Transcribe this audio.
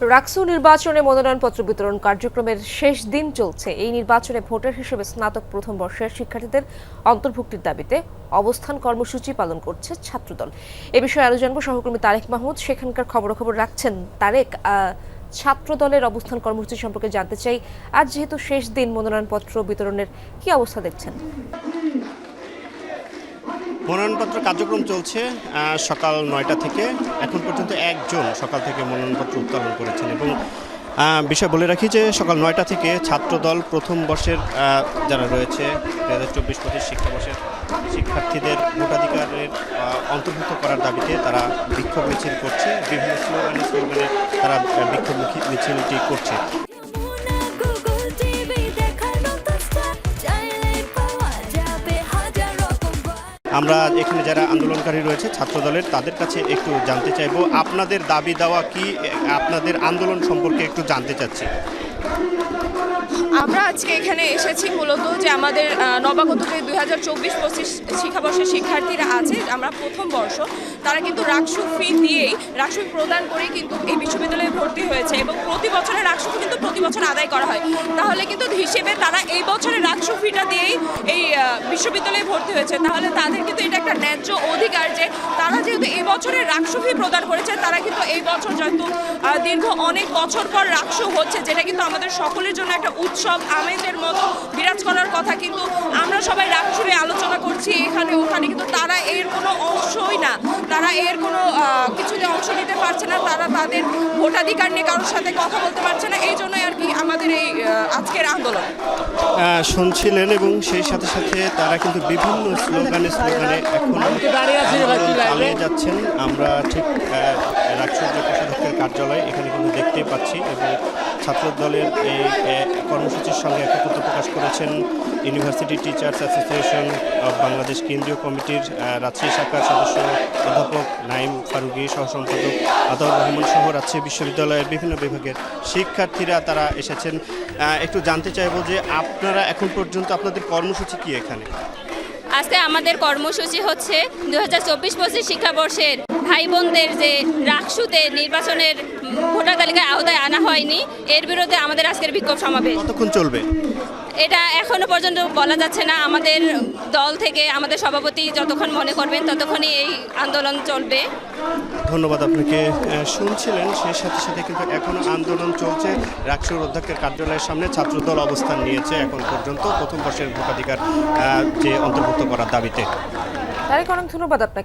রাকসু নির্বাচনে মনোনয়নপত্র বিতরণ কার্যক্রমের শেষ দিন চলছে। এই নির্বাচনে ভোটার হিসেবে স্নাতক প্রথম বর্ষের শিক্ষার্থীদের অন্তর্ভুক্তির দাবিতে অবস্থান কর্মসূচি পালন করছে ছাত্রদল। এ বিষয়ে আরও জানব। সহকর্মী তারেক মাহমুদ, সেখানকার খবরাখবর রাখছেন। তারেক ছাত্রদলের অবস্থান কর্মসূচি সম্পর্কে জানতে চাই। আজ যেহেতু শেষ দিন মনোনয়নপত্র বিতরণের কি অবস্থা দেখছেন? মনোনয়নপত্র কার্যক্রম চলছে সকাল নয়টা থেকে। এখন পর্যন্ত একজন সকাল থেকে মনোনয়নপত্র উত্তোলন করেছেন এবং বিষয় বলে রাখি যে সকাল নয়টা থেকে ছাত্রদল প্রথম বর্ষের যারা রয়েছে দু হাজার চব্বিশ পঁচিশ শিক্ষাবর্ষের শিক্ষার্থীদের ভোটাধিকারের অন্তর্ভুক্ত করার দাবিতে তারা বিক্ষোভ মিছিল করছে। বিভিন্ন স্লোগানে স্লোগানে তারা বিক্ষোভ মিছি- মিছিলটি করছে। আমরা এখানে যারা আন্দোলনকারী রয়েছে, ছাত্রদলের, তাদের কাছে একটু জানতে চাইব, আপনাদের দাবি দেওয়া কি? আপনাদের আন্দোলন সম্পর্কে একটু জানতে চাচ্ছি। আমরা আজকে এখানে এসেছি মূলত যে আমাদের নবাগত দুই হাজার চব্বিশ পঁচিশ শিক্ষাবর্ষের শিক্ষার্থীরা আছে, আমরা প্রথম বর্ষ, তারা কিন্তু রাকসু ফি দিয়েই, রাকসু প্রদান করেই কিন্তু এই বিশ্ববিদ্যালয়ে ভর্তি হয়েছে এবং প্রতি বছরের রাকসু কিন্তু প্রতি বছর আদায় করা হয়। তাহলে কিন্তু হিসেবে তারা এই বছরের রাকসু ফিটা দিয়েই এই বিশ্ববিদ্যালয়ে ভর্তি হয়েছে। তাহলে তাদের কিন্তু এটা একটা ন্যায্য অধিকার যে তারা যেহেতু এই বছরের রাকসু ফি প্রদান করেছে, তারা কিন্তু এই বছর যেহেতু দীর্ঘ অনেক বছর পর রাকসু হচ্ছে, যেটা কিন্তু আমাদের সকলের জন্য একটা উৎসব আমেজের মতো বিরাজ করার কথা। কিন্তু আমরা সবাই নিয়ে আলোচনা করছি এখানে, ওখানে। কিন্তু তারা এর কোনো অংশই না। তারা এর কোনো কিছুতে অংশ নিতে পারছে না, তারা তাদের ভোটাধিকার নিয়ে কারোর সাথে কথা বলতে পারছে না এই জন্যই আর কি আমাদের এই আজকের আন্দোলন। শুনছিলেন এবং সেই সাথে সাথে তারা কিন্তু বিভিন্ন স্লোগানে স্লোগানে এখন চালিয়ে যাচ্ছেন। আমরা ঠিক রাষ্ট্রীয় কোষাধ্যক্ষের কার্যালয় এখানে কিন্তু দেখতেই পাচ্ছি এবং ছাত্র দলের এই কর্মসূচির সঙ্গে একত্রিত প্রকাশ করেছেন university teachers association of Bangladesh কেন্দ্রীয় কমিটির রাজশাহী শাখার সদস্য অধ্যাপক নাইম ফারুগি সহ সম্পাদক আদাউর রহমান সহ রাজশাহী বিশ্ববিদ্যালয়ের বিভিন্ন বিভাগের শিক্ষার্থীরা তারা এসেছেন। একটু জানতে চাইব যে আপনারা এখন পর্যন্ত আপনাদের কর্মসূচি কি এখানে? আজকে আমাদের কর্মসূচি হচ্ছে দু হাজার চব্বিশ পঁচিশ শিক্ষাবর্ষের ভাই বোনদের যে রাকসুতে নির্বাচনের ভোটার তালিকায় আওতায় আনা হয়নি এর বিরুদ্ধে আমাদের আজকের বিক্ষোভ সমাবেশ। কতক্ষণ চলবে? এটা এখনও পর্যন্ত বলা যাচ্ছে না। আমাদের দল থেকে আমাদের সভাপতি যতক্ষণ মনে করবেন ততক্ষণই এই আন্দোলন চলবে। ধন্যবাদ আপনাকে। শুনছিলেন সেই সাথে সাথে কিন্তু এখনও আন্দোলন চলছে। রাকসুর অধ্যক্ষের কার্যালয়ের সামনে ছাত্রদল অবস্থান নিয়েছে এখন পর্যন্ত। প্রথম বর্ষের ভোটাধিকার যে অন্তর্ভুক্ত করার দাবিতে। তারেক অনেক ধন্যবাদ আপনাকে।